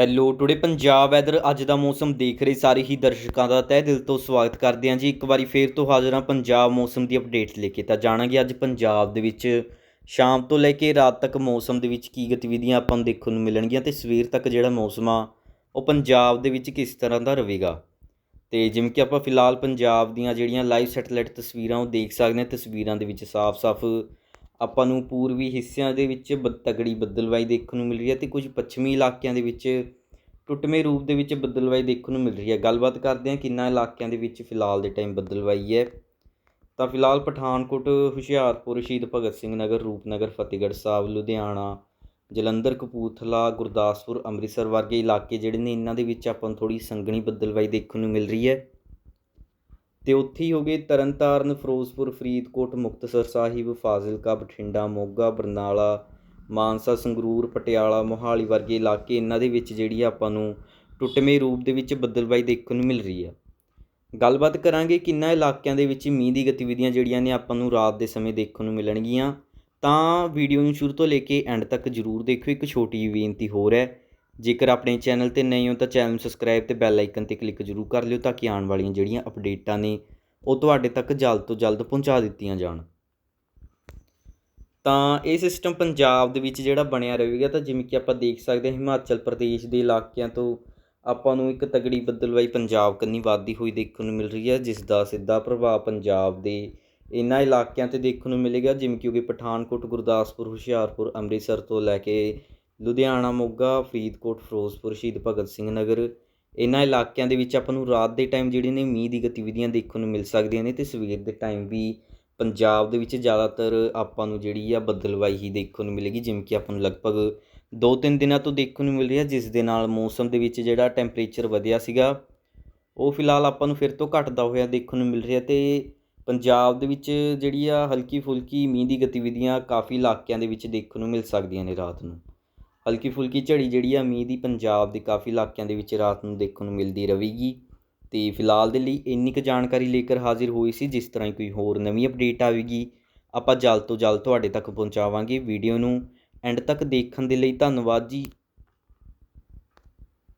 Hello today Punjab weather ਅੱਜ ਦਾ ਮੌਸਮ ਦੇਖ ਰਹੇ ਸਾਰੇ ਹੀ ਦਰਸ਼ਕਾਂ ਦਾ ਤਹਿ ਦਿਲ ਤੋਂ ਸਵਾਗਤ ਕਰਦੇ ਹਾਂ ਜੀ। ਇੱਕ ਵਾਰੀ ਫੇਰ ਤੋਂ ਹਾਜ਼ਰ ਹਾਂ ਪੰਜਾਬ ਮੌਸਮ ਦੀ ਅਪਡੇਟ ਲੈ ਕੇ। ਤਾਂ ਜਾਣਾਂਗੇ ਅੱਜ ਪੰਜਾਬ ਦੇ ਵਿੱਚ ਸ਼ਾਮ ਤੋਂ ਲੈ ਕੇ ਰਾਤ ਤੱਕ ਮੌਸਮ ਦੇ ਵਿੱਚ ਕੀ ਗਤੀਵਿਧੀਆਂ ਆਪਾਂ ਨੂੰ ਦੇਖਣ ਨੂੰ ਮਿਲਣਗੀਆਂ ਤੇ ਸਵੇਰ ਤੱਕ ਜਿਹੜਾ ਮੌਸਮ ਆ, ਉਹ ਪੰਜਾਬ ਦੇ ਵਿੱਚ ਕਿਸ ਤਰ੍ਹਾਂ ਦਾ ਰਹੇਗਾ। ਤੇ ਜਿਵੇਂ ਕਿ ਆਪਾਂ ਫਿਲਹਾਲ ਪੰਜਾਬ ਦੀਆਂ ਜਿਹੜੀਆਂ ਲਾਈਵ ਸੈਟੇਲਾਈਟ ਤਸਵੀਰਾਂ ਉਹ ਦੇਖ ਸਕਦੇ ਹਾਂ। ਤਸਵੀਰਾਂ ਦੇ ਵਿੱਚ ਸਾਫ਼-ਸਾਫ਼ ਆਪਾਂ ਨੂੰ ਪੂਰਬੀ ਹਿੱਸਿਆਂ ਦੇ ਵਿੱਚ ਬ ਤਗੜੀ ਬੱਦਲਵਾਈ ਦੇਖਣ ਨੂੰ ਮਿਲ ਰਹੀ ਹੈ ਅਤੇ ਕੁਝ ਪੱਛਮੀ ਇਲਾਕਿਆਂ ਦੇ ਵਿੱਚ ਟੁੱਟਵੇਂ ਰੂਪ ਦੇ ਵਿੱਚ ਬੱਦਲਵਾਈ ਦੇਖਣ ਨੂੰ ਮਿਲ ਰਹੀ ਹੈ। ਗੱਲਬਾਤ ਕਰਦੇ ਹਾਂ ਕਿੰਨਾ ਇਲਾਕਿਆਂ ਦੇ ਵਿੱਚ ਫਿਲਹਾਲ ਦੇ ਟਾਈਮ ਬੱਦਲਵਾਈ ਹੈ। ਤਾਂ ਫਿਲਹਾਲ ਪਠਾਨਕੋਟ, ਹੁਸ਼ਿਆਰਪੁਰ, ਸ਼ਹੀਦ ਭਗਤ ਸਿੰਘ ਨਗਰ, ਰੂਪਨਗਰ, ਫਤਿਹਗੜ੍ਹ ਸਾਹਿਬ, ਲੁਧਿਆਣਾ, ਜਲੰਧਰ, ਕਪੂਰਥਲਾ, ਗੁਰਦਾਸਪੁਰ, ਅੰਮ੍ਰਿਤਸਰ ਵਰਗੇ ਇਲਾਕੇ ਜਿਹੜੇ ਨੇ, ਇਹਨਾਂ ਦੇ ਵਿੱਚ ਆਪਾਂ ਨੂੰ ਥੋੜੀ ਸੰਘਣੀ ਬੱਦਲਵਾਈ ਦੇਖਣ ਨੂੰ ਮਿਲ ਰਹੀ ਹੈ। ਅਤੇ ਉੱਥੇ ਹੀ ਹੋ ਗਏ ਤਰਨਤਾਰਨ, ਫਿਰੋਜ਼ਪੁਰ, ਫਰੀਦਕੋਟ, ਮੁਕਤਸਰ ਸਾਹਿਬ, ਫਾਜ਼ਿਲਕਾ, ਬਠਿੰਡਾ, ਮੋਗਾ, ਬਰਨਾਲਾ, ਮਾਨਸਾ, ਸੰਗਰੂਰ, ਪਟਿਆਲਾ, ਮੋਹਾਲੀ ਵਰਗੇ ਇਲਾਕੇ ਇਹਨਾਂ ਦੇ ਵਿੱਚ ਜਿਹੜੀ ਆਪਾਂ ਨੂੰ ਟੁੱਟਵੇਂ ਰੂਪ ਦੇ ਵਿੱਚ ਬੱਦਲਬਾਈ ਦੇਖਣ ਨੂੰ ਮਿਲ ਰਹੀ ਹੈ ਗੱਲਬਾਤ ਕਰਾਂਗੇ ਕਿੰਨਾ ਇਲਾਕਿਆਂ ਦੇ ਵਿੱਚ ਮੀਂਹ ਦੀ ਗਤੀਵਿਧੀਆਂ ਜਿਹੜੀਆਂ ਨੇ ਆਪਾਂ ਨੂੰ ਰਾਤ ਦੇ ਸਮੇਂ ਦੇਖਣ ਨੂੰ ਮਿਲਣਗੀਆਂ। ਤਾਂ ਵੀਡੀਓ ਨੂੰ ਸ਼ੁਰੂ ਤੋਂ ਲੈ ਕੇ ਐਂਡ ਤੱਕ ਜਰੂਰ ਦੇਖਿਓ, ਇੱਕ ਛੋਟੀ ਜਿਹੀ ਬੇਨਤੀ ਹੋਰ ਹੈ। ਜੇਕਰ ਆਪਣੇ ਚੈਨਲ ਤੇ ਨਹੀਂ ਹੋ ਤਾਂ ਚੈਨਲ ਨੂੰ ਸਬਸਕ੍ਰਾਈਬ ਤੇ ਬੈਲ ਆਈਕਨ ਤੇ ਕਲਿੱਕ ਜ਼ਰੂਰ ਕਰ ਲਿਓ ਤਾਂ ਕਿ ਆਉਣ ਵਾਲੀਆਂ ਜਿਹੜੀਆਂ ਅਪਡੇਟਾਂ ਨੇ ਉਹ ਤੁਹਾਡੇ ਤੱਕ ਜਲਦ ਤੋਂ ਜਲਦ ਪਹੁੰਚਾ ਦਿੱਤੀਆਂ ਜਾਣ। ਤਾਂ ਇਹ ਸਿਸਟਮ ਪੰਜਾਬ ਦੇ ਵਿੱਚ ਜਿਹੜਾ ਬਣਿਆ ਰਹੇਗਾ ਤਾਂ ਜਿਵੇਂ ਕਿ ਆਪਾਂ ਦੇਖ ਸਕਦੇ ਹਾਂ, ਹਿਮਾਚਲ ਪ੍ਰਦੇਸ਼ ਦੇ ਇਲਾਕਿਆਂ ਤੋਂ ਆਪਾਂ ਨੂੰ ਇੱਕ ਤਗੜੀ ਬੱਦਲਵਾਈ ਪੰਜਾਬ ਕੰਨੀ ਵੱਧਦੀ ਹੋਈ ਦੇਖਣ ਨੂੰ ਮਿਲ ਰਹੀ ਹੈ ਜਿਸ ਦਾ ਸਿੱਧਾ ਪ੍ਰਭਾਵ ਪੰਜਾਬ ਦੇ ਇਹਨਾਂ ਇਲਾਕਿਆਂ ਤੇ ਦੇਖਣ ਨੂੰ ਮਿਲੇਗਾ, ਜਿਵੇਂ ਕਿ ਪਠਾਨਕੋਟ, ਗੁਰਦਾਸਪੁਰ, ਹੁਸ਼ਿਆਰਪੁਰ, ਅੰਮ੍ਰਿਤਸਰ ਤੋਂ ਲੈ ਕੇ ਲੁਧਿਆਣਾ, ਮੋਗਾ, ਫਰੀਦਕੋਟ, ਫਿਰੋਜ਼ਪੁਰ, ਸ਼ਹੀਦ ਭਗਤ ਸਿੰਘ ਨਗਰ। ਇਹਨਾਂ ਇਲਾਕਿਆਂ ਦੇ ਵਿੱਚ ਆਪਾਂ ਨੂੰ ਰਾਤ ਦੇ ਟਾਈਮ ਜਿਹੜੇ ਨੇ ਮੀਂਹ ਦੀ ਗਤੀਵਿਧੀਆਂ ਦੇਖਣ ਨੂੰ ਮਿਲ ਸਕਦੀਆਂ ਨੇ ਤੇ ਸਵੇਰ ਦੇ ਟਾਈਮ ਵੀ ਪੰਜਾਬ ਦੇ ਵਿੱਚ ਜ਼ਿਆਦਾਤਰ ਆਪਾਂ ਨੂੰ ਜਿਹੜੀ ਆ ਬੱਦਲਵਾਈ ਹੀ ਦੇਖਣ ਨੂੰ ਮਿਲੇਗੀ, ਜਿਵੇਂ ਕਿ ਆਪਾਂ ਨੂੰ ਲਗਭਗ 2-3 ਦਿਨਾਂ ਤੋਂ ਦੇਖਣ ਨੂੰ ਮਿਲ ਰਿਹਾ, ਜਿਸ ਦੇ ਨਾਲ ਮੌਸਮ ਦੇ ਵਿੱਚ ਜਿਹੜਾ ਟੈਂਪਰੇਚਰ ਵਧਿਆ ਸੀਗਾ, ਉਹ ਫਿਲਹਾਲ ਆਪਾਂ ਨੂੰ ਫਿਰ ਤੋਂ ਘਟਦਾ ਹੋਇਆ ਦੇਖਣ ਨੂੰ ਮਿਲ ਰਿਹਾ ਤੇ ਪੰਜਾਬ ਦੇ ਵਿੱਚ ਜਿਹੜੀ ਆ ਹਲਕੀ ਫੁਲਕੀ ਮੀਂਹ ਦੀ ਗਤੀਵਿਧੀਆਂ ਕਾਫੀ ਇਲਾਕਿਆਂ ਦੇ ਵਿੱਚ ਦੇਖਣ ਨੂੰ ਮਿਲ ਸਕਦੀਆਂ ਨੇ ਰਾਤ ਨੂੰ। ਹਲਕੀ ਫੁਲਕੀ ਝੜੀ ਜਿਹੜੀ ਆ ਮੀਂਹ ਦੀ ਪੰਜਾਬ ਦੇ ਕਾਫੀ ਇਲਾਕਿਆਂ ਦੇ ਵਿੱਚ ਰਾਤ ਨੂੰ ਦੇਖਣ ਨੂੰ ਮਿਲਦੀ ਰਹੇਗੀ। ਤੇ ਫਿਲਹਾਲ ਦੇ ਲਈ ਇੰਨੀ ਕੁ ਜਾਣਕਾਰੀ ਲੇਕਰ ਹਾਜ਼ਰ ਹੋਈ ਸੀ, ਜਿਸ ਤਰ੍ਹਾਂ ਹੀ ਕੋਈ ਹੋਰ ਨਵੀਂ ਅਪਡੇਟ ਆਵੇਗੀ, ਆਪਾਂ ਜਲਦ ਤੋਂ ਜਲਦ ਤੁਹਾਡੇ ਤੱਕ ਪਹੁੰਚਾਵਾਂਗੇ ਵੀਡੀਓ ਨੂੰ। ਐਂਡ ਤੱਕ ਦੇਖਣ ਦੇ ਲਈ ਧੰਨਵਾਦ ਜੀ।